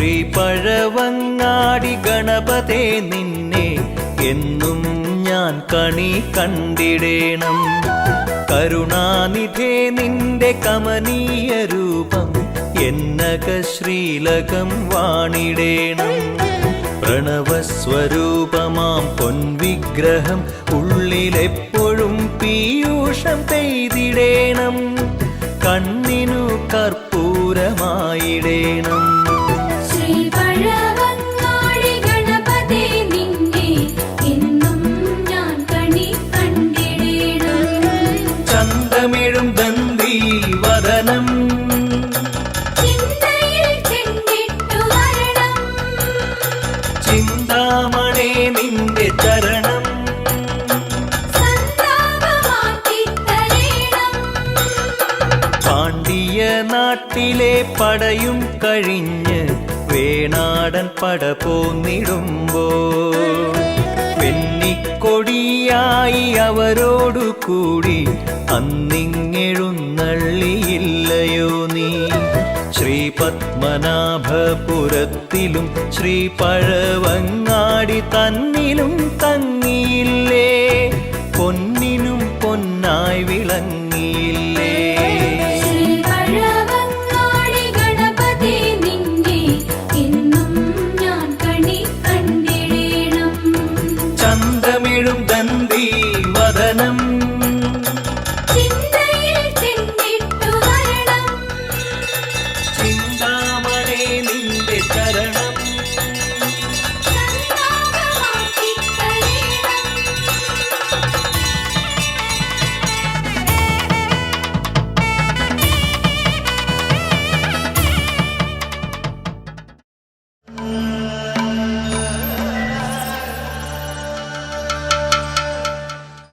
ശ്രീ പഴവങ്ങാടി ഗണപതേ നിന്നെ എന്നും ഞാൻ കണി കണ്ടിടേണം. കരുണാനിധേ നിന്റെ കമനീയ രൂപം എന്നക ശ്രീലകം വാണിടേണം. പ്രണവസ്വരൂപമാം പൊൻവിഗ്രഹം ഉള്ളിലെപ്പോഴും പീയൂഷം പെയ്തിടേണം. കണ്ണിനു കർപ്പൂരമായിടേണം. പാണ്ഡ്യ നാട്ടിലെ പടയും കഴിഞ്ഞ് വേണാടൻ പട പോന്നിടുമ്പോ പെണ്ണിക്കൊടിയായി അവരോടു കൂടി അന്നിങ്ങെഴുന്നള്ളിയില്ലയോ നീ? ശ്രീ പത്മനാഭപുരത്തിലും ശ്രീ പഴവങ്ങാടി തന്നിലും തങ്ങിയില്ലേ? പൊന്നിനും പൊന്നായി വിളങ്ങിയില്ലേ?